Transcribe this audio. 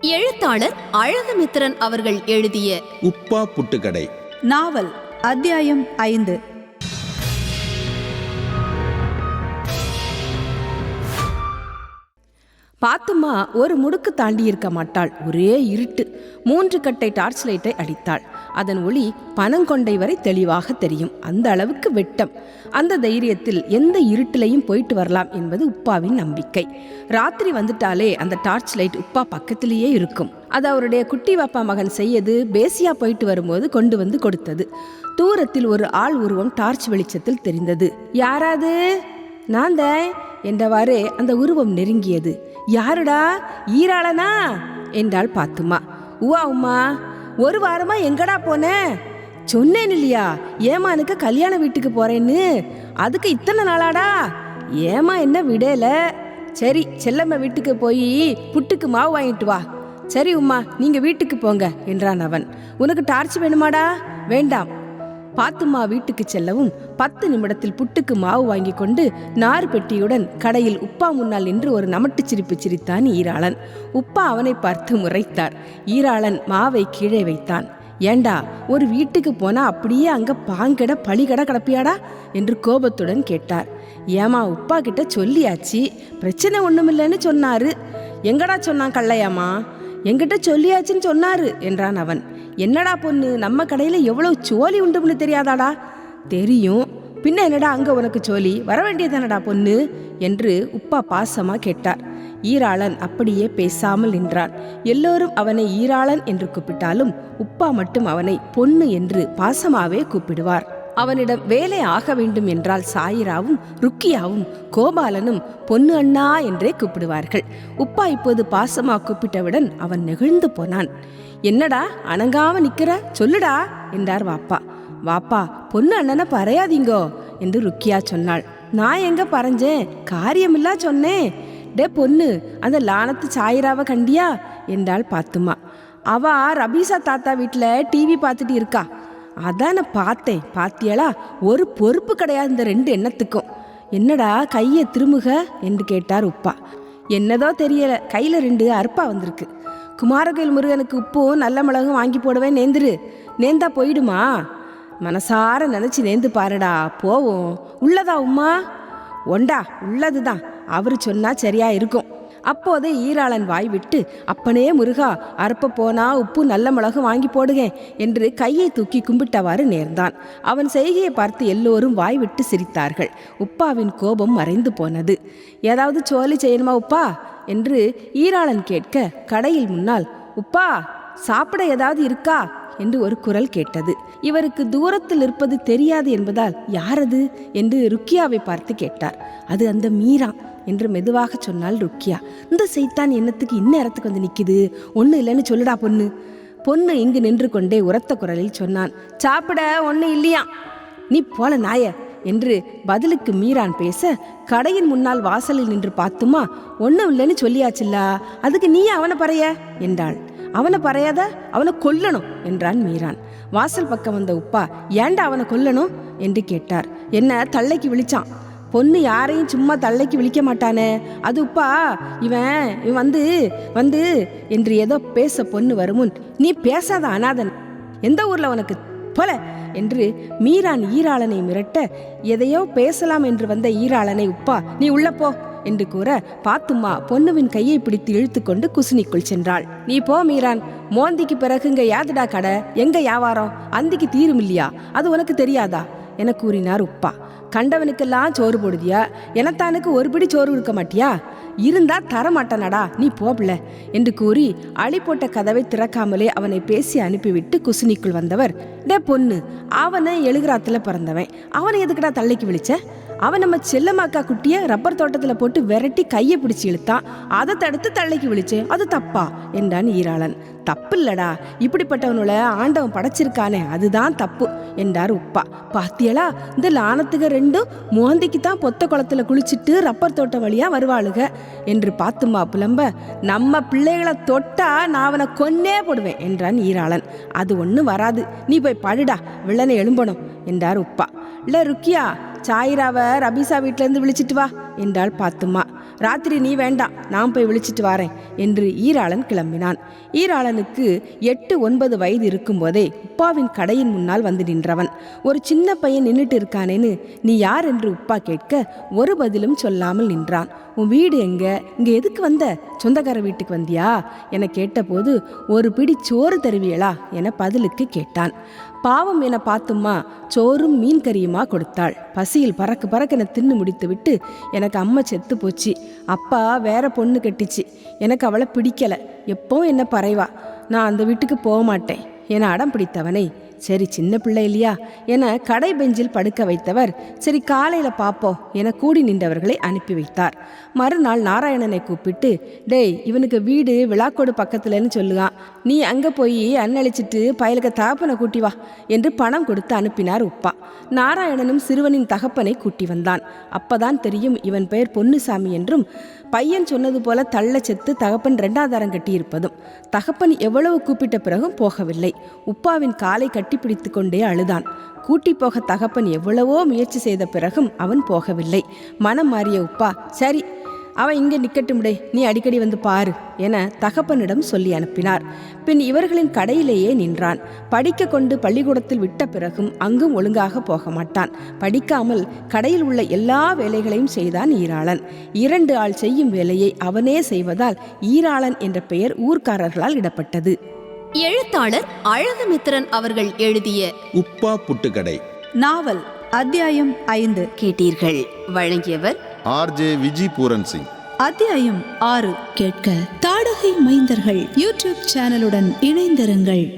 எழுத்தாளர் அழகுமித்திரன் அவர்கள் எழுதிய உப்பா புட்டுக்கடை. நாவல் அத்தியாயம் ஐந்து. பாத்துமா ஒரு முடுக்கு தாண்டி இருக்க மாட்டாள். ஒரே இருட்டு. மூன்று கட்டை டார்ச் லைட்டை அடித்தாள். அதன் ஒளி பனங்கொண்டை வரை தெளிவாக தெரியும். அந்த அளவுக்கு வெட்டம். அந்த தைரியத்தில் எந்த இருட்டிலையும் போயிட்டு வரலாம் என்பது உப்பாவின் நம்பிக்கை. ராத்திரி வந்துட்டாலே அந்த டார்ச் லைட் உப்பா பக்கத்திலேயே இருக்கும். அது அவருடைய குட்டி வாப்பா மகன் செய்யது பேசியா போயிட்டு வரும்போது கொண்டு வந்து கொடுத்தது. தூரத்தில் ஒரு ஆள் உருவம் டார்ச் வெளிச்சத்தில் தெரிந்தது. யாராது? நான் தான் என்றவாறு அந்த உருவம் நெருங்கியது. யாருடா? ஈராளனா? என்றாள் பாத்துமா. உவா உம்மா ஒரு வாரமா எங்கடா போன? சொன்னேன் இல்லையா ஏமானுக்கு கல்யாண வீட்டுக்கு போறேன்னு. அதுக்கு இத்தனை நாளாடா? ஏமா என்ன விடல? சரி செல்லம்மா வீட்டுக்கு போய் புட்டுக்கு மாவு வாங்கிட்டு வா. சரி உம்மா நீங்க வீட்டுக்கு போங்க என்றான் அவன். உனக்கு டார்ச் வேணுமாடா? வேண்டாம். பாத்துமா வீட்டுக்கு செல்லவும் பத்து நிமிடத்தில் புட்டுக்கு மாவு வாங்கி கொண்டு நார் பெட்டியுடன் கடையில் உப்பா முன்னால் நின்று ஒரு நமட்டு சிரிப்பு சிரித்தான் ஈராளன். உப்பா அவனை பார்த்து முறைத்தார். ஈராளன் மாவை கீழே வைத்தான். ஏண்டா ஒரு வீட்டுக்கு போனா அப்படியே அங்க பாங்கட பழிகட கிடப்பியாடா? என்று கோபத்துடன் கேட்டார். ஏமா உப்பா கிட்ட சொல்லியாச்சு. பிரச்சனை ஒண்ணுமில்லைன்னு சொன்னாரு. எங்கடா சொன்னான் கல்லையாமா என்கிட்ட சொல்லியாச்சுன்னு சொன்னாரு என்றான் அவன். என்னடா பொண்ணு நம்ம கடையில் எவ்வளோ சோலி உண்டுன்னு தெரியாதாடா? தெரியும். பின்ன என்னடா அங்கே உனக்கு சோழி? வர வேண்டியதானடா பொண்ணு? என்று உப்பா பாசமாக கேட்டார். ஈராளன் அப்படியே பேசாமல் நின்றான். எல்லோரும் அவனை ஈராளன் என்று கூப்பிட்டாலும் உப்பா மட்டும் அவனை பொண்ணு என்று பாசமாவே கூப்பிடுவார். அவனிடம் வேலை ஆக வேண்டும் என்றால் சாயிராவும் ருக்கியாவும் கோபாலனும் பொண்ணு அண்ணா என்றே கூப்பிடுவார்கள். உப்பா இப்போது பாசமா கூப்பிட்டவுடன் அவன் நெகிழ்ந்து போனான். என்னடா அணங்காம நிக்கிற? சொல்லுடா என்றார் வாப்பா. வாப்பா பொண்ணு அண்ணனை பறையாதீங்கோ என்று ருக்கியா சொன்னாள். நான் எங்க பறஞ்சேன்? காரியமில்லா சொன்னேன் டே பொண்ணு அந்த லானத்து சாயிராவை கண்டியா? என்றாள் பாத்துமா. அவ ரபீசா தாத்தா வீட்டில் டிவி பார்த்துட்டு இருக்கா. அதான் நான் பார்த்தேன். பாத்தியாளா ஒரு பொறுப்பு கிடையாது இந்த ரெண்டு எண்ணத்துக்கும். என்னடா கையை திருமுக என்று கேட்டார் உப்பா. என்னதோ தெரியல கையில் ரெண்டு அற்பா வந்திருக்கு. குமாரகோயில் முருகனுக்கு உப்பும் நல்ல மிளகும் வாங்கி போடுவேன் நேந்துரு. நேந்தா போயிடுமா? மனசார நினச்சி நேந்து பாருடா போவோம். உள்ளதா உம்மா? ஒண்டா உள்ளதுதான். அவர் சொன்னால் சரியாக இருக்கும். அப்போதே ஈராளன் வாய் விட்டு அப்பனே முருகா அறுப்ப போனா உப்பு நல்ல மிளகு வாங்கி போடுங்க என்று கையை தூக்கி கும்பிட்டவாறு நேர்ந்தான். அவன் செய்கையை பார்த்து எல்லோரும் வாய் விட்டு சிரித்தார்கள். உப்பாவின் கோபம் மறைந்து போனது. ஏதாவது சோலி செய்யணுமா உப்பா? என்று ஈராளன் கேட்க கடையில் முன்னால் உப்பா சாப்பிட ஏதாவது இருக்கா? என்று ஒரு குரல் கேட்டது. இவருக்கு தூரத்தில் இருப்பது தெரியாது என்பதால் யாரது? என்று ருக்கியாவை பார்த்து கேட்டார். அது அந்த மீரா. என்று மெதுவாக சொன்னாள் ருக்கியா. இந்த செய்தான் எண்ணத்துக்கு இந்நேரத்துக்கு வந்து நிக்குது? ஒண்ணு இல்லைன்னு சொல்லுடா பொண்ணு. பொண்ணு இங்கு நின்று கொண்டே உரத்த குரலில் சொன்னான். சாப்பிட ஒண்ணு இல்லையா? நீ போல நாய என்று பதிலுக்கு மீரான் பேச கடையின் முன்னால் வாசலில் நின்று பார்த்துமா? ஒன்றும் இல்லைன்னு சொல்லியாச்சுல்லா. அதுக்கு நீ அவனை பறைய? என்றாள். அவனை பறையாத அவனை கொல்லணும் என்றான் மீரான் வாசல் பக்கம் வந்த உப்பா ஏன்டா அவனை கொல்லணும்? என்று கேட்டார். என்ன தள்ளைக்கு விழிச்சான்? பொண்ணு யாரையும் சும்மா தள்ளைக்கு விழிக்க மாட்டானே. அது உப்பா இவன் இவன் வந்து வந்து என்று ஏதோ பேச பொண்ணு வருமுன் நீ பேசாத அனாதன் எந்த ஊர்ல உனக்கு போல? என்று மீரான் ஈராளனை மிரட்ட எதையோ பேசலாம் என்று வந்த ஈராளனை உப்பா நீ உள்ள போ என்று கூற பாத்தும்மா பொண்ணுவின் கையை பிடித்து இழுத்துக்கொண்டு குசுனிக்குள் சென்றாள். நீ போ மீரான் மோந்திக்கு பிறகுங்க யாதுடா கடை? எங்க வியாபாரம் அந்திக்கு தீரும் இல்லையா? அது உனக்கு தெரியாதா? என கூறினார் உப்பா. கண்டவனுக்கெல்லாம் சோறு போடுதியா? எனத்தானுக்கு ஒரு பிடி சோறு இருக்க மாட்டியா? இருந்தா தரமாட்டானடா நீ போப்ல என்று கூறி அழி போட்ட கதவை திறக்காமலே அவனை பேசி அனுப்பிவிட்டு குசினிக்குள் வந்தவர் டே பொண்ணு அவனை எழுகுறாத்துல பிறந்தவன் அவனை எதுக்குடா தள்ளிக்கு விழிச்ச? அவன் நம்ம செல்லமாக்கா குட்டிய ரப்பர் தோட்டத்தில் போட்டு விரட்டி கையை பிடிச்சி இழுத்தான் அதை தடுத்து தள்ளைக்கு விழிச்சேன் அது தப்பா? என்றான் ஈராளன். தப்பு இல்லடா இப்படிப்பட்டவனோட ஆண்டவன் படைச்சிருக்கானே அதுதான் தப்பு என்றார் உப்பா. பாத்தியலா? இந்த லானத்துக்கு ரெண்டும் மோந்திக்கு தான் பொத்த குளத்துல குளிச்சிட்டு ரப்பர் தோட்டம் வழியா வருவாளுக என்று பார்த்துமா புலம்ப. நம்ம பிள்ளைகளை தொட்டா நான் அவனை கொன்னே போடுவேன் என்றான் ஈராளன். அது ஒன்றும் வராது. நீ போய் படுடா. வில்லனை எழும்பணும் என்றார் உப்பா. இல்ல ருக்கியா சாயிராவை ரபீசா வீட்டிலேருந்து விழிச்சிட்டு வா என்றாள் பாத்துமா. ராத்திரி நீ வேண்டாம் நான் போய் விழிச்சிட்டு வரேன் என்று ஈராளன் கிளம்பினான். ஈராளனுக்கு எட்டு ஒன்பது வயது இருக்கும்போதே உப்பாவின் கடையின் முன்னால் வந்து நின்றவன். ஒரு சின்ன பையன் நின்றுட்டு இருக்கானேன்னு நீ யார் என்று உப்பா கேட்க ஒரு பதிலும் சொல்லாமல் நின்றான். உன் வீடு எங்க? இங்க எதுக்கு வந்த? சொந்தக்கார வீட்டுக்கு வந்தியா? என கேட்டபோது ஒரு பிடி சோறு தருவியலா? என பதிலுக்கு கேட்டான். பாவம் என பார்த்தும்மா சோறும் மீன் கறியுமா? கொடுத்தாள். பசியில் பறக்கு பறக்கென தின்னு முடித்துவிட்டு எனக்கு அம்மா செத்து போச்சு. அப்பா வேற பொண்ணு கட்டிச்சு. எனக்கு அவளை பிடிக்கல. எப்பவும் என்ன பறைவா. நான் அந்த வீட்டுக்கு போக மாட்டேன். என அடம் பிடித்தவனை. சரி சின்ன பிள்ளை இல்லையா? என கடை பெஞ்சில் படுக்க வைத்தவர் சரி காலையில பாப்போம் என கூடி நின்றவர்களை அனுப்பி வைத்தார். மறுநாள் நாராயணனை கூப்பிட்டு டேய் இவனுக்கு வீடு விழாக்கோடு பக்கத்துலன்னு சொல்லுவான். நீ அங்க போய் அன்னழிச்சிட்டு பயலுக்கு தகப்பனை கூட்டி வா என்று பணம் கொடுத்து அனுப்பினார் உப்பா. நாராயணனும் சிறுவனின் தகப்பனை கூட்டி வந்தான். அப்பதான் தெரியும் இவன் பெயர் பொன்னுசாமி என்றும் பையன் சொன்னது போல தள்ள செத்து தகப்பன் ரெண்டாதாரம் கட்டியிருப்பதும் தகப்பன் எவ்வளவு கூப்பிட்ட பிறகும் போகவில்லை. உப்பாவின் காலை கட்டிப்பிடித்து கொண்டே அழுதான். கூட்டி போக தகப்பன் எவ்வளவோ முயற்சி செய்த பிறகும் அவன் போகவில்லை. மனம் மாறிய உப்பா சரி அவன் இங்கே நிக்கட்டும்டே நீ அடிக்கடி வந்து பாரு என தகப்பனிடம் சொல்லி அனுப்பினார். பின் இவர்களின் கடையிலேயே நின்றான். படிக்க கொண்டு பள்ளிக்கூடத்தில் விட்ட பிறகும் அங்கும் ஒழுங்காக போக மாட்டான். படிக்காமல் கடையில் உள்ள எல்லா வேலைகளையும் செய்தான் ஈராளன். இரண்டு ஆள் செய்யும் வேலையை அவனே செய்வதால் ஈராளன் என்ற பெயர் ஊர்க்காரர்களால் இடப்பட்டது. எழுத்தாளர் அழகுமித்திரன் அவர்கள் எழுதிய உப்பா புட்டுக்கடை. நாவல் அத்தியாயம் ஐந்து. கேட்டீர்கள். வழங்கியவர் ஆர்ஜே விஜி பூரன் சிங். அத்தியாயம் ஆறு. கேட்க தாடகை மைந்தர்கள் யூடியூப் சேனலுடன் இணைந்திருங்கள்.